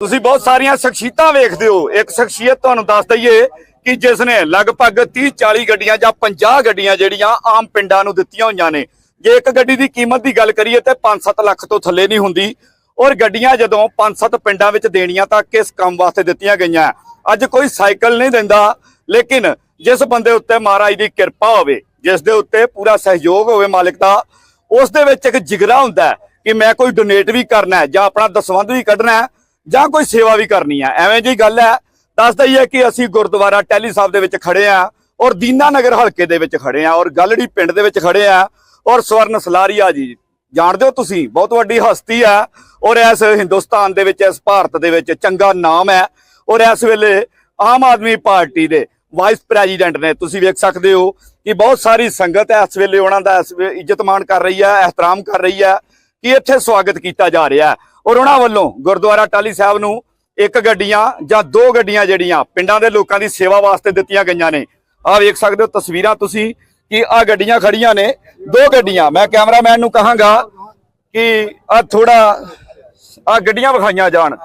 ਤੁਸੀਂ ਬਹੁਤ ਸਾਰੀਆਂ ਸ਼ਖਸੀਅਤਾਂ ਵੇਖਦੇ ਹੋ। ਇੱਕ ਸ਼ਖਸੀਅਤ ਤੁਹਾਨੂੰ ਦੱਸ ਦਈਏ ਕਿ ਜਿਸ ਨੇ ਲਗਭਗ 30 40 ਗੱਡੀਆਂ ਜਾਂ 50 ਗੱਡੀਆਂ ਜਿਹੜੀਆਂ ਆਮ ਪਿੰਡਾਂ ਨੂੰ ਦਿੱਤੀਆਂ ਹੋਈਆਂ ਨੇ। ਜੇ ਇੱਕ ਗੱਡੀ ਦੀ ਕੀਮਤ ਦੀ ਗੱਲ ਕਰੀਏ ਤੇ 5-7 ਲੱਖ ਤੋਂ ਥੱਲੇ ਨਹੀਂ ਹੁੰਦੀ। ਔਰ ਗੱਡੀਆਂ ਜਦੋਂ 5-7 ਪਿੰਡਾਂ ਵਿੱਚ ਦੇਣੀਆਂ ਤਾਂ ਕਿਸ ਕੰਮ ਵਾਸਤੇ ਦਿੱਤੀਆਂ ਗਈਆਂ? ਅੱਜ ਕੋਈ ਸਾਈਕਲ ਨਹੀਂ ਦਿੰਦਾ, ਲੇਕਿਨ ਜਿਸ ਬੰਦੇ ਉੱਤੇ ਮਹਾਰਾਜ ਦੀ ਕਿਰਪਾ ਹੋਵੇ, ਜਿਸ ਦੇ ਉੱਤੇ ਪੂਰਾ ਸਹਿਯੋਗ ਹੋਵੇ ਮਾਲਕ ਦਾ, ਉਸ ਦੇ ਵਿੱਚ ਇੱਕ ਜਿਗਰਾ ਹੁੰਦਾ ਕਿ ਮੈਂ ਕੋਈ ਡੋਨੇਟ ਵੀ ਕਰਨਾ ਹੈ ਜਾਂ ਆਪਣਾ ਦਸਵੰਧ ਵੀ ਕੱਢਣਾ ਹੈ। ਜਾਂ ਕੋਈ ਸੇਵਾ ਵੀ ਕਰਨੀ ਹੈ ਐਵੇਂ ਜਿਹੀ ਗੱਲ ਹੈ ਦੱਸਦਾ ਹੀ ਹੈ ਕਿ ਅਸੀਂ ਗੁਰਦੁਆਰਾ ਟੈਲੀ ਸਾਹਿਬ ਦੇ ਵਿੱਚ ਖੜੇ ਆ ਔਰ ਦੀਨਾ ਨਗਰ ਹਲਕੇ ਦੇ ਵਿੱਚ ਖੜੇ ਆ ਔਰ ਗਲੜੀ ਪਿੰਡ ਦੇ ਵਿੱਚ ਖੜੇ ਆ ਔਰ ਸਵਰਨ ਸਲਾਰੀਆ ਜੀ, ਜਾਣਦੇ ਹੋ ਤੁਸੀਂ? ਬਹੁਤ ਵੱਡੀ ਹਸਤੀ ਹੈ ਔਰ ਇਸ ਹਿੰਦੁਸਤਾਨ ਦੇ ਵਿੱਚ, ਇਸ ਭਾਰਤ ਦੇ ਵਿੱਚ ਚੰਗਾ ਨਾਮ ਹੈ ਔਰ ਇਸ ਵੇਲੇ ਆਮ ਆਦਮੀ ਪਾਰਟੀ ਦੇ ਵਾਈਸ ਪ੍ਰੈਜ਼ੀਡੈਂਟ ਨੇ, ਤੁਸੀਂ ਵੇਖ ਸਕਦੇ ਹੋ ਕਿ ਬਹੁਤ ਸਾਰੀ ਸੰਗਤ ਹੈ ਇਸ ਵੇਲੇ ਉਹਨਾਂ ਦਾ ਇਸ ਵੇ ਇੱਜ਼ਤ ਮਾਣ ਕਰ ਰਹੀ ਹੈ ਇਹਤਰਾਮ ਕਰ ਰਹੀ ਹੈ ਕਿ ਇੱਥੇ ਸਵਾਗਤ ਕੀਤਾ ਜਾ ਰਿਹਾ ਹੈ। ਔਰ ਉਹਨਾਂ ਵੱਲੋਂ ਗੁਰਦੁਆਰਾ ਟਾਲੀ ਸਾਹਿਬ ਨੂੰ ਇੱਕ ਗੱਡੀਆਂ ਜਾਂ ਦੋ ਗੱਡੀਆਂ ਜਿਹੜੀਆਂ ਪਿੰਡਾਂ ਦੇ ਲੋਕਾਂ ਦੀ ਸੇਵਾ ਵਾਸਤੇ ਦਿੱਤੀਆਂ ਗਈਆਂ ਨੇ। ਆਹ ਵੇਖ ਸਕਦੇ ਹੋ ਤਸਵੀਰਾਂ ਤੁਸੀਂ ਕਿ ਆਹ ਗੱਡੀਆਂ ਖੜੀਆਂ ਨੇ, ਦੋ ਗੱਡੀਆਂ। ਮੈਂ ਕੈਮਰਾਮੈਨ ਨੂੰ ਕਹਾਂਗਾ ਕਿ ਆ ਥੋੜਾ ਆ ਗੱਡੀਆਂ ਵਿਖਾਈਆਂ ਜਾਣ।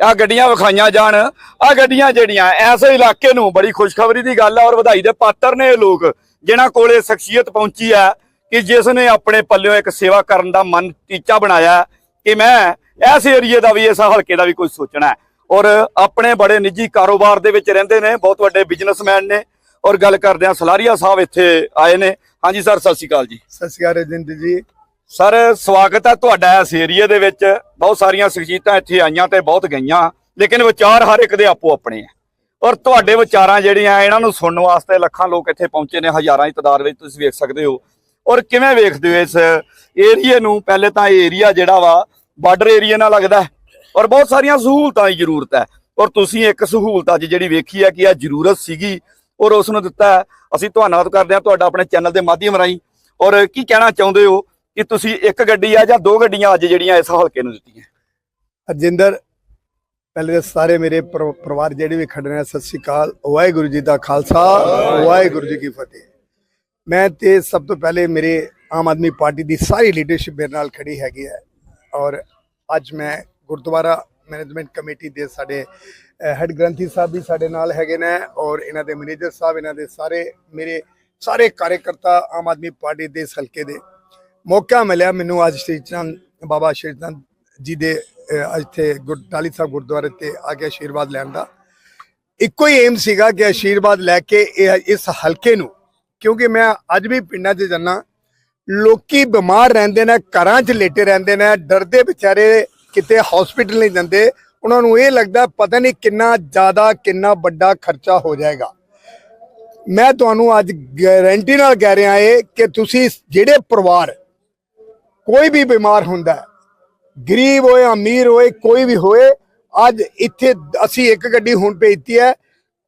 ਆ ਗੱਡੀਆਂ ਵਿਖਾਈਆਂ ਜਾਣ। ਆ ਗੱਡੀਆਂ ਜਿਹੜੀਆਂ ਐਸੇ ਇਲਾਕੇ ਨੂੰ ਬੜੀ ਖੁਸ਼ਖਬਰੀ ਦੀ ਗੱਲ ਹੈ ਔਰ ਵਧਾਈ ਦੇ ਪਾਤਰ ਨੇ ਇਹ ਲੋਕ, ਜਿਨ੍ਹਾਂ ਕੋਲੇ ਸ਼ਖਸੀਅਤ ਪਹੁੰਚੀ ਹੈ ਕਿ ਜਿਸ ਨੇ ਆਪਣੇ ਪੱਲਿਓਂ ਇੱਕ ਸੇਵਾ ਕਰਨ ਦਾ ਮਨ ਟੀਚਾ ਬਣਾਇਆ ਕਿ ਮੈਂ ਇਸ ਏਰੀਏ ਦਾ ਵੀ ਇਸ ਹਲਕੇ ਦਾ ਵੀ ਕੁਝ ਸੋਚਣਾ ਔਰ ਆਪਣੇ ਬੜੇ ਨਿੱਜੀ ਕਾਰੋਬਾਰ ਦੇ ਵਿੱਚ ਰਹਿੰਦੇ ਨੇ ਬਹੁਤ ਵੱਡੇ ਬਿਜ਼ਨਸਮੈਨ ਨੇ। ਔਰ ਗੱਲ ਕਰਦੇ ਆ ਸਲਾਰੀਆ ਸਾਹਿਬ ਇੱਥੇ ਆਏ ਨੇ। ਹਾਂਜੀ ਸਰ ਸਤਿ ਸ਼੍ਰੀ ਅਕਾਲ ਜੀ। ਸਤਿ ਸ਼੍ਰੀ ਅਕਾਲ ਰਜਿੰਦਰ ਜੀ। ਸਰ ਸਵਾਗਤ ਹੈ ਤੁਹਾਡਾ ਇਸ ਏਰੀਏ ਦੇ ਵਿੱਚ। ਬਹੁਤ ਸਾਰੀਆਂ ਸ਼ਖਸੀਅਤਾਂ ਇੱਥੇ ਆਈਆਂ ਤੇ ਬਹੁਤ ਗਈਆਂ। ਲੇਕਿਨ ਵਿਚਾਰ ਹਰ ਇੱਕ ਦੇ ਆਪੋ ਆਪਣੇ ਆ ਔਰ ਤੁਹਾਡੇ ਵਿਚਾਰਾਂ ਜਿਹੜੀਆਂ ਇਹਨਾਂ ਨੂੰ ਸੁਣਨ ਵਾਸਤੇ ਲੱਖਾਂ ਲੋਕ ਇੱਥੇ ਪਹੁੰਚੇ ਨੇ ਹਜ਼ਾਰਾਂ ਦੀ ਤਾਦਾਦ ਵਿੱਚ ਤੁਸੀਂ ਵੇਖ ਸਕਦੇ ਹੋ। ਔਰ ਕਿਵੇਂ ਵੇਖਦੇ ਹੋ ਇਸ ਏਰੀਏ ਨੂੰ? ਪਹਿਲੇ ਤਾਂ ਇਹ ਏਰੀਆ ਜਿਹੜਾ ਵਾ ਬਾਰਡਰ ਏਰੀਆ ਨਾਲ ਲੱਗਦਾ ਔਰ ਬਹੁਤ ਸਾਰੀਆਂ ਸਹੂਲਤਾਂ ਦੀ ਜ਼ਰੂਰਤ ਹੈ। ਔਰ ਤੁਸੀਂ ਇੱਕ ਸਹੂਲਤ ਅੱਜ ਜਿਹੜੀ ਵੇਖੀ ਹੈ ਕਿ ਇਹ ਜ਼ਰੂਰਤ ਸੀਗੀ ਔਰ ਉਸ ਨੂੰ ਦਿੱਤਾ ਅਸੀਂ ਧੰਨਵਾਦ ਕਰਦੇ ਹਾਂ ਤੁਹਾਡਾ ਆਪਣੇ ਚੈਨਲ ਦੇ ਮਾਧਿਅਮ ਰਾਹੀਂ। ਔਰ ਕੀ ਕਹਿਣਾ ਚਾਹੁੰਦੇ ਹੋ ਕਿ ਤੁਸੀਂ ਇੱਕ ਗੱਡੀ ਆ ਜਾਂ ਦੋ ਗੱਡੀਆਂ ਅੱਜ ਜਿਹੜੀਆਂ ਇਸ ਹਲਕੇ ਨੂੰ ਦਿੱਤੀਆਂ? ਰਜਿੰਦਰ ਪਹਿਲੇ ਸਾਰੇ ਮੇਰੇ ਪਰ- ਪਰਿਵਾਰ ਜਿਹੜੇ ਵੀ ਖੜੇ ਨੇ, ਸਤਿ ਸ਼੍ਰੀ ਅਕਾਲ। ਵਾਹਿਗੁਰੂ ਜੀ ਦਾ ਖਾਲਸਾ, ਵਾਹਿਗੁਰੂ ਜੀ ਕੀ ਫਤਿਹ। ਮੈਂ ਤੇ ਸਭ ਤੋਂ ਪਹਿਲੇ ਮੇਰੇ ਆਮ ਆਦਮੀ ਪਾਰਟੀ ਦੀ ਸਾਰੀ ਲੀਡਰਸ਼ਿਪ ਮੇਰੇ ਨਾਲ ਖੜੀ ਹੈਗੀ ਹੈ। ਔਰ ਅੱਜ ਮੈਂ ਗੁਰਦੁਆਰਾ ਮੈਨੇਜਮੈਂਟ ਕਮੇਟੀ ਦੇ ਸਾਡੇ ਹੈੱਡ ਗ੍ਰੰਥੀ ਸਾਹਿਬ ਵੀ ਸਾਡੇ ਨਾਲ ਹੈਗੇ ਨੇ ਔਰ ਇਹਨਾਂ ਦੇ ਮੈਨੇਜਰ ਸਾਹਿਬ ਇਹਨਾਂ ਦੇ ਸਾਰੇ ਮੇਰੇ ਸਾਰੇ ਕਾਰਜਕਰਤਾ ਆਮ ਆਦਮੀ ਪਾਰਟੀ ਦੇ ਇਸ ਹਲਕੇ ਦੇ। ਮੌਕਾ ਮਿਲਿਆ ਮੈਨੂੰ ਅੱਜ ਸ਼੍ਰੀ ਚੰਦ ਬਾਬਾ ਸ਼੍ਰੀ ਚੰਦ ਜੀ ਦੇ ਅਹ, ਇੱਥੇ ਗੁਰਦਾਲੀ ਸਾਹਿਬ ਗੁਰਦੁਆਰੇ ਤੇ ਆ ਕੇ ਆਸ਼ੀਰਵਾਦ ਲੈਣ ਦਾ। ਇੱਕੋ ਹੀ ਏਮ ਸੀਗਾ ਕਿ ਆਸ਼ੀਰਵਾਦ ਲੈ ਕੇ ਇਹ ਇਸ ਹਲਕੇ ਨੂੰ ਕਿਉਂਕਿ ਮੈਂ ਅੱਜ ਵੀ ਪਿੰਡਾਂ 'ਚ ਜਾਂਦਾ, ਲੋਕੀ ਬਿਮਾਰ ਰਹਿੰਦੇ ਨੇ, ਘਰਾਂ 'ਚ ਲੇਟੇ ਰਹਿੰਦੇ ਨੇ, ਡਰਦੇ ਵਿਚਾਰੇ ਕਿਤੇ ਹਸਪੀਟਲ ਨਹੀਂ ਜਾਂਦੇ। ਉਹਨਾਂ ਨੂੰ ਇਹ ਲੱਗਦਾ ਪਤਾ ਨਹੀਂ ਕਿੰਨਾ ਜ਼ਿਆਦਾ, ਕਿੰਨਾ ਵੱਡਾ ਖਰਚਾ ਹੋ ਜਾਏਗਾ। ਮੈਂ ਤੁਹਾਨੂੰ ਅੱਜ ਗਾਰੰਟੀ ਨਾਲ ਕਹਿ ਰਿਹਾ ਏ ਕਿ ਤੁਸੀਂ ਜਿਹੜੇ ਪਰਿਵਾਰ ਕੋਈ ਵੀ ਬਿਮਾਰ ਹੁੰਦਾ, ਗਰੀਬ ਹੋਏ, ਅਮੀਰ ਹੋਏ, ਕੋਈ ਵੀ ਹੋਏ, ਅੱਜ ਇੱਥੇ ਅਸੀਂ ਇੱਕ ਗੱਡੀ ਹੁਣ ਭੇਜਤੀ ਹੈ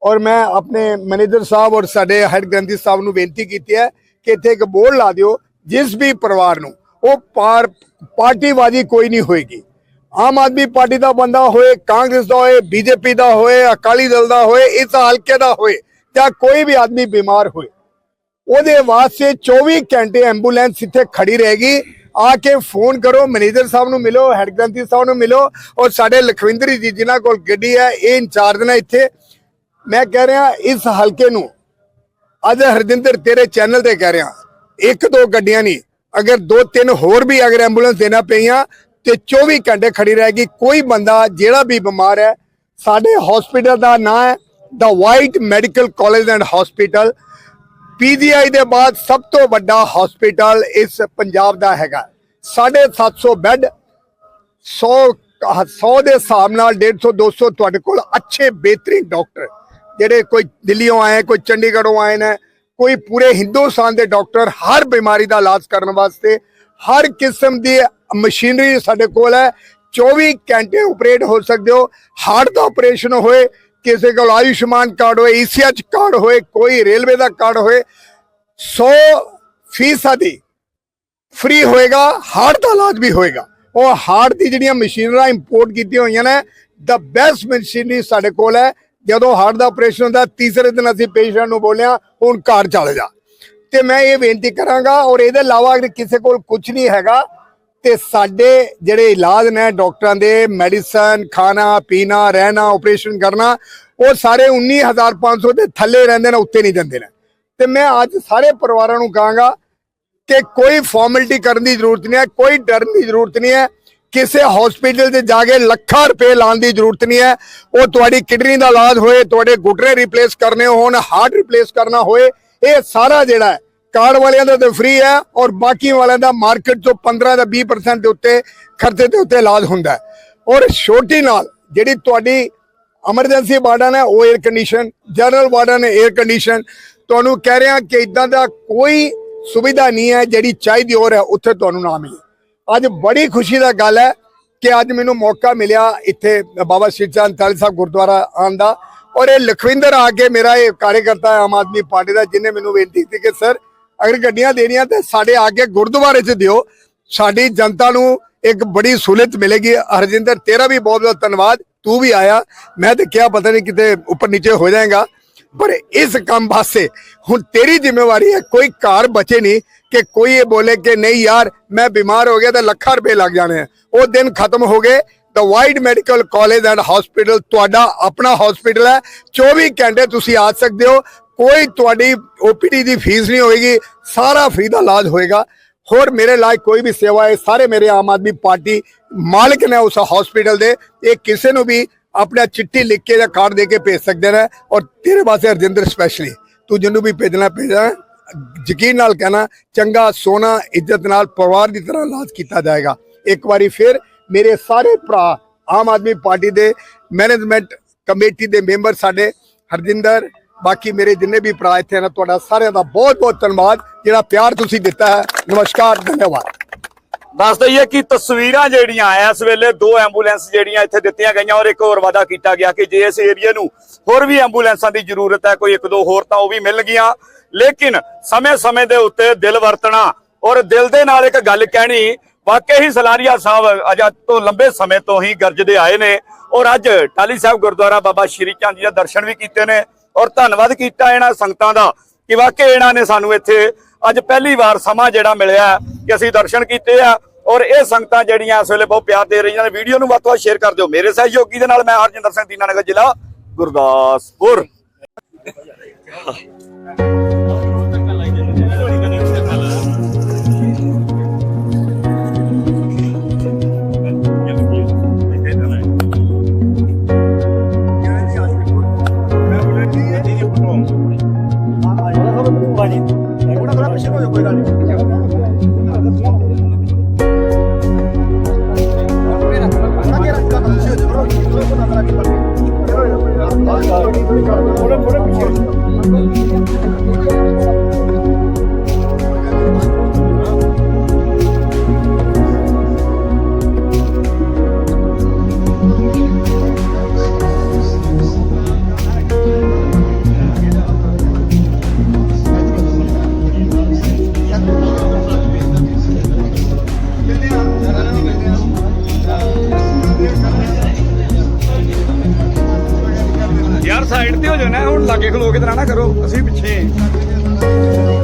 ਔਰ ਮੈਂ ਆਪਣੇ ਮੈਨੇਜਰ ਸਾਹਿਬ ਔਰ ਸਾਡੇ ਹੈਡ ਗ੍ਰੰਥੀ ਸਾਹਿਬ ਨੂੰ ਬੇਨਤੀ ਕੀਤੀ ਹੈ ਕਿ ਇੱਥੇ ਇੱਕ ਬੋਰਡ ਲਾ ਦਿਓ, ਜਿਸ ਵੀ ਪਰਿਵਾਰ ਨੂੰ, ਉਹ ਪਾਰ ਪਾਰਟੀਬਾਜ਼ੀ ਕੋਈ ਨਹੀਂ ਹੋਏਗੀ। ਆਮ ਆਦਮੀ ਪਾਰਟੀ ਦਾ ਬੰਦਾ ਹੋਏ, ਕਾਂਗਰਸ ਦਾ ਹੋਏ, ਬੀਜੇਪੀ ਦਾ ਹੋਏ, ਅਕਾਲੀ ਦਲ ਦਾ ਹੋਏ, ਇਸ ਹਲਕੇ ਦਾ ਹੋਏ, ਜਾਂ ਕੋਈ ਵੀ ਆਦਮੀ ਬਿਮਾਰ ਹੋਏ, ਉਹਦੇ ਵਾਸਤੇ 24 ਘੰਟੇ ਐਂਬੂਲੈਂਸ ਇੱਥੇ ਖੜੀ ਰਹੇਗੀ। ਆ ਕੇ ਫੋਨ ਕਰੋ, ਮੈਨੇਜਰ ਸਾਹਿਬ ਨੂੰ ਮਿਲੋ ਹੈਡ ਗ੍ਰੰਥੀ ਸਾਹਿਬ ਨੂੰ ਮਿਲੋ, ਔਰ ਸਾਡੇ ਲਖਵਿੰਦਰੀ ਜੀ, ਜਿਨ੍ਹਾਂ ਕੋਲ ਗੱਡੀ ਹੈ, ਇਹ ਇੰਚਾਰਜ ਨੇ ਇੱਥੇ ਮੈਂ ਕਹਿ ਰਿਹਾ, ਇਸ ਹਲਕੇ ਨੂੰ ਅੱਜ ਹਰਜਿੰਦਰ ਤੇਰੇ ਚੈਨਲ ਤੇ ਕਹਿ ਰਿਹਾ, ਇੱਕ ਦੋ ਗੱਡੀਆਂ ਨਹੀਂ, ਅਗਰ ਦੋ ਤਿੰਨ ਹੋਰ ਵੀ ਅਗਰ ਐਂਬੂਲੈਂਸ ਦੇਣਾ ਪਈਆਂ ਤੇ 24 ਘੰਟੇ ਖੜੀ ਰਹੇਗੀ, ਕੋਈ ਬੰਦਾ ਜਿਹੜਾ ਵੀ ਬਿਮਾਰ ਹੈ, ਸਾਡੇ ਹਸਪੀਟਲ ਦਾ ਨਾਂ ਹੈ the white medical college and hospital PGI ਦੇ ਬਾਅਦ ਸਭ ਤੋਂ ਵੱਡਾ ਹਸਪੀਟਲ ਇਸ ਪੰਜਾਬ ਦਾ ਹੈਗਾ। 750 ਬੈੱਡ 100 100 ਦੇ ਹਿਸਾਬ ਨਾਲ 150 200 ਤੁਹਾਡੇ ਕੋਲ ਅੱਛੇ, ਬਿਹਤਰੀਨ ਡਾਕਟਰ। ਜਿਹੜੇ ਕੋਈ ਦਿੱਲੀੋਂ ਆਏ, ਕੋਈ ਚੰਡੀਗੜ੍ਹੋਂ ਆਏ ਨੇ, ਕੋਈ ਪੂਰੇ ਹਿੰਦੁਸਤਾਨ ਦੇ ਡਾਕਟਰ ਹਰ ਬਿਮਾਰੀ ਦਾ ਇਲਾਜ ਕਰਨ ਵਾਸਤੇ, ਹਰ ਕਿਸਮ ਦੀ ਮਸ਼ੀਨਰੀ ਸਾਡੇ ਕੋਲ ਹੈ। 24 ਘੰਟੇ ਆਪਰੇਟ ਹੋ ਸਕਦੇ ਹੋ। ਹਾਰਟ ਦਾ ਆਪਰੇਸ਼ਨ ਹੋਏ, ਕਿਸੇ ਕੋਲ ਆਯੁਸ਼ਮਾਨ ਕਾਰਡ ਹੋਏ ਈਸੀਐਚ ਕਾਰਡ ਹੋਏ, ਕੋਈ ਰੇਲਵੇ ਦਾ ਕਾਰਡ ਹੋਏ 100 ਫੀਸਦੀ ਫ੍ਰੀ ਹੋਏਗਾ, ਹਾਰਟ ਦਾ ਇਲਾਜ ਵੀ ਹੋਏਗਾ। ਉਹ ਹਾਰਟ ਦੀ ਜਿਹੜੀਆਂ ਮਸ਼ੀਨਰਾਂ ਇੰਪੋਰਟ ਕੀਤੀਆਂ ਹੋਈਆਂ ਨੇ ਦਾ ਬੈਸਟ ਮਸ਼ੀਨਰੀ ਸਾਡੇ ਕੋਲ ਹੈ। ਜਦੋਂ ਹਾਰਟ ਦਾ ਆਪਰੇਸ਼ਨ ਹੁੰਦਾ, ਤੀਸਰੇ ਦਿਨ ਅਸੀਂ ਪੇਸ਼ੈਂਟ ਨੂੰ ਬੋਲਿਆ, ਹੁਣ ਘਰ ਚੱਲ ਜਾ। ਤੇ ਮੈਂ ਇਹ ਬੇਨਤੀ ਕਰਾਂਗਾ ਔਰ ਇਹਦੇ ਇਲਾਵਾ ਅਗਰ ਕਿਸੇ ਕੋਲ ਕੁਝ ਨਹੀਂ ਹੈਗਾ, ਤੇ ਸਾਡੇ ਜਿਹੜੇ ਇਲਾਜ ਨੇ ਡਾਕਟਰਾਂ ਦੇ ਮੈਡੀਸਨ ਖਾਣਾ, ਪੀਣਾ, ਰਹਿਣਾ ਆਪਰੇਸ਼ਨ ਕਰਨਾ, ਉਹ ਸਾਰੇ 19500 ਦੇ ਥੱਲੇ ਰਹਿੰਦੇ ਨੇ, ਉੱਤੇ ਨਹੀਂ ਜਾਂਦੇ ਨੇ। ਤੇ ਮੈਂ ਅੱਜ ਸਾਰੇ ਪਰਿਵਾਰਾਂ ਨੂੰ ਕਹਾਂਗਾ ਕਿ ਕੋਈ ਫਾਰਮੈਲਿਟੀ ਕਰਨ ਦੀ ਜ਼ਰੂਰਤ ਨਹੀਂ ਹੈ, ਕੋਈ ਡਰਨ ਦੀ ਜ਼ਰੂਰਤ ਨਹੀਂ ਹੈ। ਕਿਸੇ ਹਸਪੀਟਲ 'ਚ ਜਾ ਕੇ ਲੱਖਾਂ ਰੁਪਏ ਲਾਉਣ ਦੀ ਜ਼ਰੂਰਤ ਨਹੀਂ ਹੈ। ਉਹ ਤੁਹਾਡੀ ਕਿਡਨੀ ਦਾ ਇਲਾਜ ਹੋਏ, ਤੁਹਾਡੇ ਗੁਟਰੇ ਰਿਪਲੇਸ ਕਰਨੇ ਹੋਣ ਹਾਰਟ ਰਿਪਲੇਸ ਕਰਨਾ ਹੋਏ, ਇਹ ਸਾਰਾ ਜਿਹੜਾ ਕਾਰਡ ਵਾਲਿਆਂ ਦਾ ਤਾਂ ਫ੍ਰੀ ਹੈ ਔਰ ਬਾਕੀ ਵਾਲਿਆਂ ਦਾ ਮਾਰਕੀਟ ਤੋਂ 15 ਦਾ 20% ਦੇ ਉੱਤੇ ਖਰਚੇ ਦੇ ਉੱਤੇ ਇਲਾਜ ਹੁੰਦਾ ਔਰ ਛੋਟੀ ਨਾਲ ਜਿਹੜੀ ਤੁਹਾਡੀ ਐਮਰਜੈਂਸੀ ਵਾਰਡਾਂ ਨੇ ਉਹ 에ਅਰ ਕੰਡੀਸ਼ਨ ਜਨਰਲ ਵਾਰਡਨ ਹੈ 에ਅਰ ਕੰਡੀਸ਼ਨ ਤੁਹਾਨੂੰ ਕਹਿ ਰਿਹਾ ਕਿ ਇਦਾਂ ਦਾ ਕੋਈ ਸੁਵਿਧਾ ਨਹੀਂ ਹੈ ਜਿਹੜੀ ਚਾਹੀਦੀ ਹੋਰ ਹੈ, ਉੱਥੇ ਤੁਹਾਨੂੰ ਨਾ ਮਿਲੇ। ਅੱਜ ਬੜੀ ਖੁਸ਼ੀ ਦਾ ਗੱਲ ਹੈ ਕਿ ਅੱਜ ਮੈਨੂੰ ਮੌਕਾ ਮਿਲਿਆ ਇੱਥੇ ਬਾਬਾ ਸ਼੍ਰੀ ਚੰਦ ਤਾਲੀ ਸਾਹਿਬ ਗੁਰਦੁਆਰਾ ਆਉਣ ਦਾ। ਔਰ ਇਹ ਲਖਵਿੰਦਰ ਆ ਕੇ ਮੇਰਾ ਇਹ ਕਾਰਜਕਰਤਾ ਹੈ, ਆਮ ਆਦਮੀ ਪਾਰਟੀ ਦਾ, ਜਿਨੇ ਮੈਨੂੰ ਬੇਨਤੀ ਕੀਤੀ ਕਿ ਸਰ, ਅਗਰ ਗੱਡੀਆਂ ਦੇਣੀਆਂ ਤੇ ਸਾਡੇ ਆ ਕੇ ਗੁਰਦੁਆਰੇ 'ਚ ਦਿਓ। ਸਾਡੀ ਜਨਤਾ ਨੂੰ ਇੱਕ ਬੜੀ ਸਹੂਲਤ ਮਿਲੇਗੀ। ਹਰਜਿੰਦਰ, ਤੇਰਾ ਵੀ ਬਹੁਤ ਬਹੁਤ ਧੰਨਵਾਦ। ਤੂੰ ਵੀ ਆਇਆ। ਮੈਂ ਤੇ ਕਿਹਾ ਪਤਾ ਨਹੀਂ ਕਿਤੇ ਉੱਪਰ ਨੀਚੇ ਹੋ ਜਾਏਗਾ। ਪਰ ਇਸ ਕੰਮ ਵਾਸਤੇ ਹੁਣ ਤੇਰੀ ਜ਼ਿੰਮੇਵਾਰੀ ਹੈ, ਕੋਈ ਘਰ ਬਚੇ ਨਹੀਂ ਕਿ ਕੋਈ ਇਹ ਬੋਲੇ ਕਿ ਨਹੀਂ ਯਾਰ, ਮੈਂ ਬਿਮਾਰ ਹੋ ਗਿਆ ਤਾਂ ਲੱਖਾਂ ਰੁਪਏ ਲੱਗ ਜਾਣੇ ਆ। ਉਹ ਦਿਨ ਖਤਮ ਹੋ ਗਏ the wide medical college and hospital ਤੁਹਾਡਾ ਆਪਣਾ ਹਸਪੀਟਲ ਹੈ। 24 ਘੰਟੇ ਤੁਸੀਂ ਆ ਸਕਦੇ ਹੋ, ਕੋਈ ਤੁਹਾਡੀ ਓਪੀਡੀ ਦੀ ਫੀਸ ਨਹੀਂ ਹੋਏਗੀ, ਸਾਰਾ ਫ੍ਰੀ ਦਾ ਇਲਾਜ ਹੋਏਗਾ। ਹੋਰ ਮੇਰੇ ਲਾਇਕ ਕੋਈ ਵੀ ਸੇਵਾ ਹੈ, ਸਾਰੇ ਮੇਰੇ ਆਮ ਆਦਮੀ ਪਾਰਟੀ ਮਾਲਕ ਨੇ ਉਸ ਹਸਪੀਟਲ ਦੇ, ਇਹ ਕਿਸੇ ਨੂੰ ਵੀ ਆਪਣਾ ਚਿੱਠੀ ਲਿਖ ਕੇ ਜਾਂ ਕਾਰਡ ਦੇ ਕੇ ਭੇਜ ਸਕਦੇ ਨੇ ਔਰ ਤੇਰੇ ਵਾਸਤੇ ਹਰਜਿੰਦਰ ਸਪੈਸ਼ਲੀ ਤੂੰ ਜਿਹਨੂੰ ਵੀ ਭੇਜਣਾ ਭੇਜਣਾ, ਯਕੀਨ ਨਾਲ ਕਹਿਣਾ, ਚੰਗਾ ਸੋਨਾ ਇੱਜ਼ਤ ਨਾਲ, ਪਰਿਵਾਰ ਦੀ ਤਰ੍ਹਾਂ ਇਲਾਜ ਕੀਤਾ ਜਾਏਗਾ। ਇੱਕ ਵਾਰੀ ਫਿਰ ਮੇਰੇ ਸਾਰੇ ਭਰਾ ਆਮ ਆਦਮੀ ਪਾਰਟੀ ਦੇ ਮੈਨੇਜਮੈਂਟ ਕਮੇਟੀ ਦੇ ਮੈਂਬਰ ਸਾਡੇ ਹਰਜਿੰਦਰ, ਬਾਕੀ ਮੇਰੇ ਜਿੰਨੇ ਵੀ ਭਰਾ ਇੱਥੇ ਨੇ, ਤੁਹਾਡਾ ਸਾਰਿਆਂ ਦਾ ਬਹੁਤ ਬਹੁਤ ਧੰਨਵਾਦ। ਜਿਹੜਾ ਪਿਆਰ ਤੁਸੀਂ ਦਿੱਤਾ ਹੈ, ਨਮਸਕਾਰ, ਧੰਨਵਾਦ। ਦੱਸ ਦਈਏ ਕਿ ਤਸਵੀਰਾਂ ਜਿਹੜੀਆਂ ਇਸ ਵੇਲੇ ਦੋ ਐਂਬੂਲੈਂਸ ਜਿਹੜੀਆਂ ਇੱਥੇ ਦਿੱਤੀਆਂ ਗਈਆਂ ਔਰ ਇੱਕ ਹੋਰ ਵਾਅਦਾ ਕੀਤਾ ਗਿਆ ਕਿ ਜੇ ਇਸ ਏਰੀਏ ਨੂੰ ਹੋਰ ਵੀ ਐਂਬੂਲੈਂਸਾਂ ਦੀ ਜ਼ਰੂਰਤ ਹੈ, ਕੋਈ ਇੱਕ ਦੋ ਹੋਰ ਤਾਂ ਉਹ ਵੀ ਮਿਲ ਗਈਆਂ। ਲੇਕਿਨ ਸਮੇਂ-ਸਮੇਂ ਦੇ ਉੱਤੇ ਦਿਲ ਵਰਤਣਾ ਔਰ ਦਿਲ ਦੇ ਨਾਲ ਇੱਕ ਗੱਲ ਕਹਿਣੀ, ਵਾਕਈ ਹੀ ਸਲਾਰੀਆ ਸਾਹਿਬ ਅੱਜ ਤੋਂ ਲੰਬੇ ਸਮੇਂ ਤੋਂ ਹੀ ਗਰਜਦੇ ਆਏ ਨੇ ਔਰ ਅੱਜ ਟਾਲੀ ਸਾਹਿਬ ਗੁਰਦੁਆਰਾ ਬਾਬਾ ਸ਼੍ਰੀ ਚੰਦ ਜੀ ਦੇ ਦਰਸ਼ਨ ਵੀ ਕੀਤੇ ਨੇ ਔਰ ਧੰਨਵਾਦ ਕੀਤਾ ਇਹਨਾਂ ਸੰਗਤਾਂ ਦਾ ਕਿ ਵਾਕਈ ਇਹਨਾਂ ਨੇ ਸਾਨੂੰ ਇੱਥੇ ਅੱਜ ਪਹਿਲੀ ਵਾਰ ਸਮਾਂ ਜਿਹੜਾ ਮਿਲਿਆ। ਕਿ ਅਸੀਂ ਦਰਸ਼ਨ ਕੀਤੇ ਆ ਔਰ ਇਹ ਸੰਗਤਾਂ ਜਿਹੜੀਆਂ ਇਸ ਵੇਲੇ ਬਹੁਤ ਪਿਆਰ ਦੇ ਰਹੀਆਂ ਨੇ, ਵੀਡੀਓ ਨੂੰ ਵੱਧ ਤੋਂ ਵੱਧ ਸ਼ੇਅਰ ਕਰ ਦਿਓ। ਮੇਰੇ ਸਹਿਯੋਗੀ ਦੇ ਨਾਲ ਮੈਂ ਹਰਜਿੰਦਰ ਸਿੰਘ ਦੀਨਾਨਗਰ ਜ਼ਿਲ੍ਹਾ ਗੁਰਦਾਸਪੁਰ। ਯਾਰ ਸਾਈਡ ਤੇ ਹੋ ਜਾਣਾ ਹੁਣ ਲਾਗੇ ਖਲੋ ਕੇ ਤਰ੍ਹਾਂ ਨਾ ਕਰੋ ਅਸੀਂ ਪਿੱਛੇ